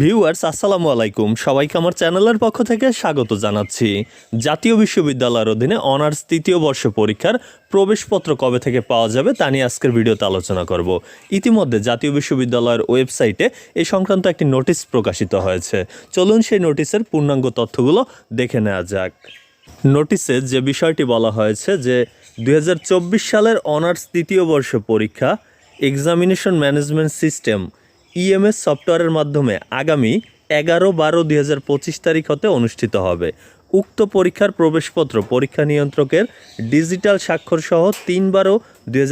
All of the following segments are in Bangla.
ভিউয়ার্স, আসসালামু আলাইকুম। সবাইকে আমার চ্যানেলের পক্ষ থেকে স্বাগত জানাচ্ছি। জাতীয় বিশ্ববিদ্যালয়ের অধীনে অনার্স তৃতীয় বর্ষ পরীক্ষার প্রবেশপত্র কবে থেকে পাওয়া যাবে তা নিয়ে আজকের ভিডিওতে আলোচনা করব। ইতিমধ্যে জাতীয় বিশ্ববিদ্যালয়ের ওয়েবসাইটে এই সংক্রান্ত একটি নোটিশ প্রকাশিত হয়েছে। চলুন সেই নোটিশের পূর্ণাঙ্গ তথ্যগুলো দেখে নেওয়া যাক। নোটিশে যে বিষয়টি বলা হয়েছে যে দু হাজার চব্বিশ সালের অনার্স তৃতীয় বর্ষ পরীক্ষা, এক্সামিনেশন ম্যানেজমেন্ট সিস্টেম ইএমএস সফটওয়্যারের মাধ্যমে আগামী এগারো বারো দুই তারিখ হতে অনুষ্ঠিত হবে। উক্ত পরীক্ষার প্রবেশপত্র পরীক্ষা নিয়ন্ত্রকের ডিজিটাল স্বাক্ষর সহ তিন বারো দুই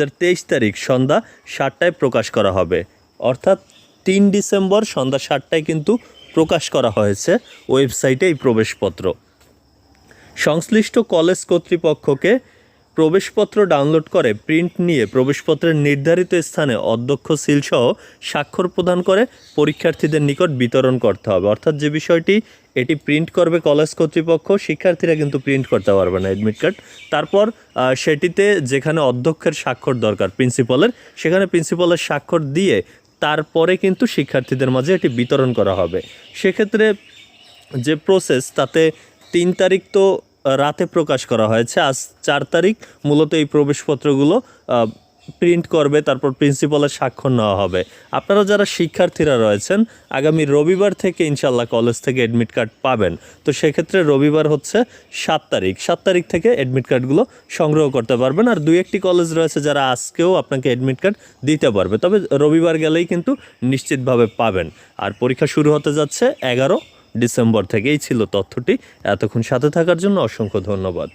তারিখ সন্ধ্যা সাতটায় প্রকাশ করা হবে। অর্থাৎ তিন ডিসেম্বর সন্ধ্যা সাতটায় কিন্তু প্রকাশ করা হয়েছে ওয়েবসাইটে এই প্রবেশপত্র। সংশ্লিষ্ট কলেজ কর্তৃপক্ষকে প্রবেশপত্র ডাউনলোড করে প্রিন্ট নিয়ে প্রবেশপত্রের নির্ধারিত স্থানে অধ্যক্ষ সিলসহ স্বাক্ষর প্রদান করে পরীক্ষার্থীদের নিকট বিতরণ করতে হবে। অর্থাৎ যে বিষয়টি, এটি প্রিন্ট করবে কলেজ কর্তৃপক্ষ, শিক্ষার্থীরা কিন্তু প্রিন্ট করতে পারবে না অ্যাডমিট কার্ড তারপর সেটিতে যেখানে অধ্যক্ষের স্বাক্ষর দরকার প্রিন্সিপালের সেখানে প্রিন্সিপালের স্বাক্ষর দিয়ে তারপরে কিন্তু শিক্ষার্থীদের মাঝে এটি বিতরণ করা হবে। সেক্ষেত্রে যে প্রসেস তাতে তিন তারিখ তো রাতে প্রকাশ করা হয়েছে। আজ চার তারিখ, মূলত এই প্রবেশপত্রগুলো প্রিন্ট করবে, তারপর প্রিন্সিপালের স্বাক্ষর নেওয়া হবে। আপনারা যারা শিক্ষার্থীরা রয়েছেন, আগামী রবিবার থেকে ইনশাল্লাহ কলেজ থেকে অ্যাডমিট কার্ড পাবেন। তো সেক্ষেত্রে রবিবার হচ্ছে সাত তারিখ। সাত তারিখ থেকে অ্যাডমিট কার্ডগুলো সংগ্রহ করতে পারবেন। আর দুই একটি কলেজ রয়েছে যারা আজকেও আপনাকে অ্যাডমিট কার্ড দিতে পারবে। তবে রবিবার গেলেই কিন্তু নিশ্চিতভাবে পাবেন। আর পরীক্ষা শুরু হতে যাচ্ছে এগারো ডিসেম্বর থেকেই ছিল তথ্যটি। এতক্ষণ সাথে থাকার জন্য অসংখ্য ধন্যবাদ।